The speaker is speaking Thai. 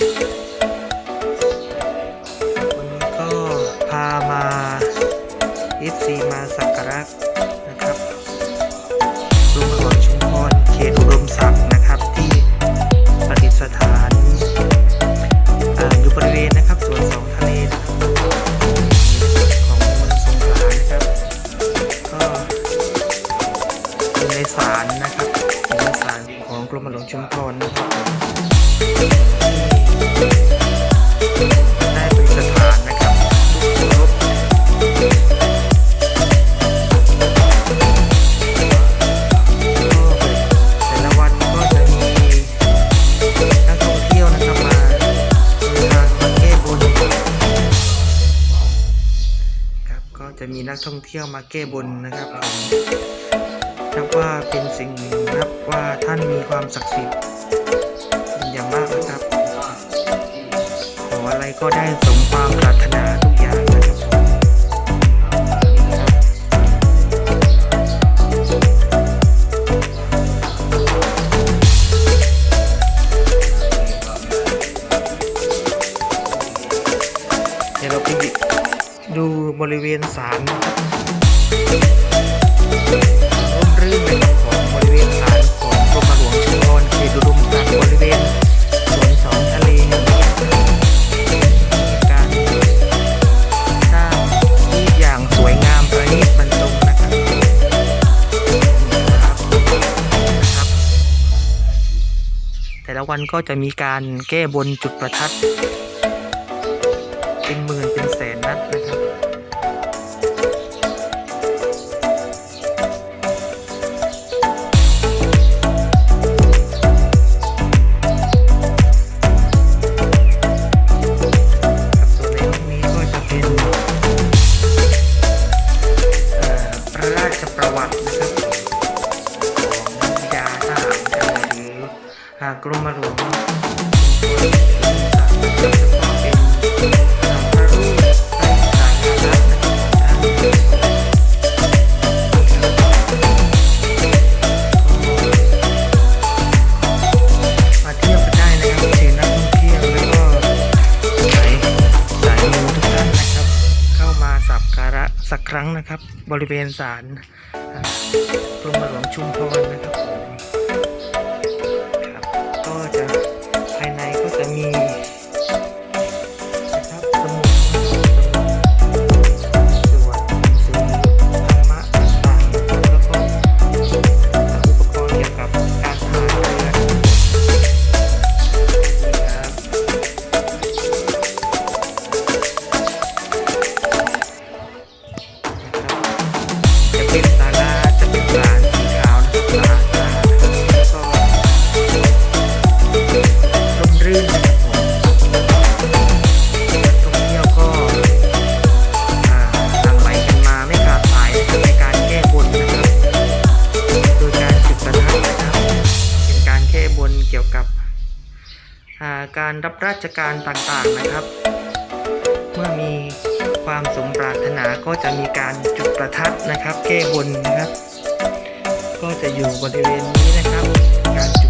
วันนี้ก็พามา FC มาสักการะนะครับหลวงหลวงชุมพรเขตอุดมศักดิ์นะครับ ที่ประดิษฐานอยู่บริเวณนะครับสวนสองทะเลนะของเมืองสงขลานะครับ ก็อยู่ในศาลนะครับในศาลของกรมหลวงชุมพรนะครับ มีนักท่องเที่ยวมาแก้บนนะครับนับว่าเป็นสิ่งหนึ่งนับว่าท่านมีความศักดิ์สิทธิ์อย่างมากนะครับขออะไรก็ได้สมความปรารถนาทุกอย่างนะครับผมเดี๋ยวเราไป ดูบริเวณศาลนะครับร่มรื่นของบริเวณศาลของกรมหลวงชุมพรเขตอุดมศักบริเวณสวนสองทะเลแห่งนี้นะครับมีการสร้างที่อย่างสวยงามประณีตบรรจงนะครับนะครับนะครับ แต่ละวันก็จะมีการแก้บนจุดประทัดเป็นหมื่นเป็นแสน หากรมหลวงแล้วก็เป็นพระรูปไร้สายลักษณ์นะครับมาเที่ยวกันได้นะครับเชิญนักท่องเที่ยวแล้วก็สายสายมูทุกท่านนะครับเข้ามาสักการะสักครั้งนะครับ บริเวณศาลกรมหลวงชุมพรนะครับ การรับราชการต่างๆนะครับ เมื่อมีความสมปรารถนาก็จะมีการจุดประทัดนะครับ แก้บนนะครับ ก็จะอยู่บริเวณนี้นะครับ การจุด